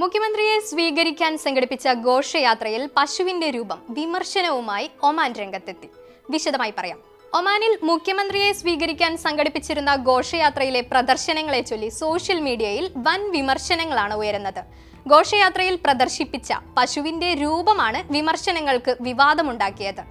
മുഖ്യമന്ത്രിയെ സ്വീകരിക്കാൻ സംഘടിപ്പിച്ച ഘോഷയാത്രയിൽ പശുവിന്റെ രൂപം വിമർശനവുമായി ഒമാൻ രംഗത്തെത്തി. വിശദമായി പറയാം. ഒമാനിൽ മുഖ്യമന്ത്രിയെ സ്വീകരിക്കാൻ സംഘടിപ്പിച്ചിരുന്ന ഘോഷയാത്രയിലെ പ്രദർശനങ്ങളെ ചൊല്ലി സോഷ്യൽ മീഡിയയിൽ വൻ വിമർശനങ്ങളാണ് ഉയരുന്നത്. ഘോഷയാത്രയിൽ പ്രദർശിപ്പിച്ച പശുവിന്റെ രൂപമാണ് വിമർശനങ്ങൾക്ക് വിവാദമുണ്ടാക്കിയത്.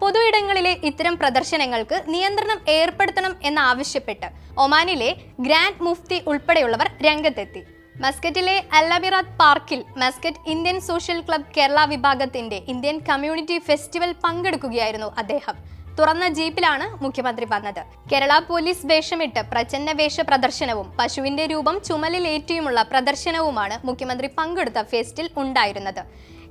പൊതുയിടങ്ങളിലെ ഇത്തരം പ്രദർശനങ്ങൾക്ക് നിയന്ത്രണം ഏർപ്പെടുത്തണം എന്നാവശ്യപ്പെട്ട് ഒമാനിലെ ഗ്രാൻഡ് മുഫ്തി ഉൾപ്പെടെയുള്ളവർ രംഗത്തെത്തി. മസ്കറ്റിലെ അല്ലബിറാത്ത് പാർക്കിൽ Muscat Indian social club Kerala വിഭാഗത്തിന്റെ ഇന്ത്യൻ കമ്മ്യൂണിറ്റി ഫെസ്റ്റിവൽ പങ്കെടുക്കുകയായിരുന്നു അദ്ദേഹം. തുറന്ന ജീപ്പിലാണ് മുഖ്യമന്ത്രി വന്നത്. കേരള പോലീസ് വേഷമിട്ട് പ്രചന്ന വേഷ പ്രദർശനവും പശുവിന്റെ രൂപം ചുമലിലേറ്റിയുമുള്ള പ്രദർശനവുമാണ് മുഖ്യമന്ത്രി പങ്കെടുത്ത ഫെസ്റ്റിൽ ഉണ്ടായിരുന്നത്.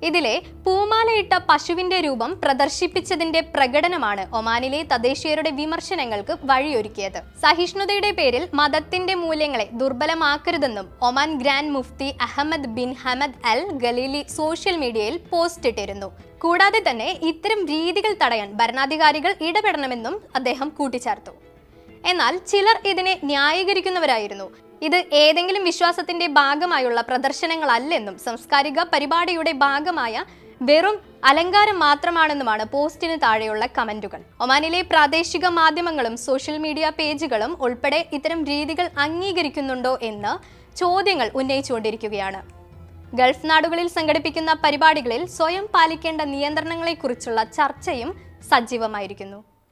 ഇതിലെ പൂമാലയിട്ട പശുവിന്റെ രൂപം പ്രദർശിപ്പിച്ചതിന്റെ പ്രകടനമാണ് ഒമാനിലെ തദ്ദേശീയരുടെ വിമർശനങ്ങൾക്ക് വഴിയൊരുക്കിയത്. സഹിഷ്ണുതയുടെ പേരിൽ മതത്തിന്റെ മൂല്യങ്ങളെ ദുർബലമാക്കരുതെന്നും Oman grand mufti Ahmed bin Hamad al Khalili social മീഡിയയിൽ പോസ്റ്റ് ഇട്ടിരുന്നു. കൂടാതെ തന്നെ ഇത്തരം രീതികൾ തടയാൻ ഭരണാധികാരികൾ ഇടപെടണമെന്നും അദ്ദേഹം കൂട്ടിച്ചേർത്തു. എന്നാൽ ചിലർ ഇതിനെ ന്യായീകരിക്കുന്നവരായിരുന്നു. ഇത് ഏതെങ്കിലും വിശ്വാസത്തിന്റെ ഭാഗമായുള്ള പ്രദർശനങ്ങളല്ലെന്നും സാംസ്കാരിക പരിപാടിയുടെ ഭാഗമായ വെറും അലങ്കാരം മാത്രമാണെന്നുമാണ് പോസ്റ്റിന് താഴെയുള്ള കമന്റുകൾ. ഒമാനിലെ പ്രാദേശിക മാധ്യമങ്ങളും സോഷ്യൽ മീഡിയ പേജുകളും ഉൾപ്പെടെ ഇത്തരം രീതികൾ അംഗീകരിക്കുന്നുണ്ടോ എന്ന് ചോദ്യങ്ങൾ ഉന്നയിച്ചുകൊണ്ടിരിക്കുകയാണ്. ഗൾഫ് നാടുകളിൽ സംഘടിപ്പിക്കുന്ന പരിപാടികളിൽ സ്വയം പാലിക്കേണ്ട നിയന്ത്രണങ്ങളെക്കുറിച്ചുള്ള ചർച്ചയും സജീവമായിരിക്കുന്നു.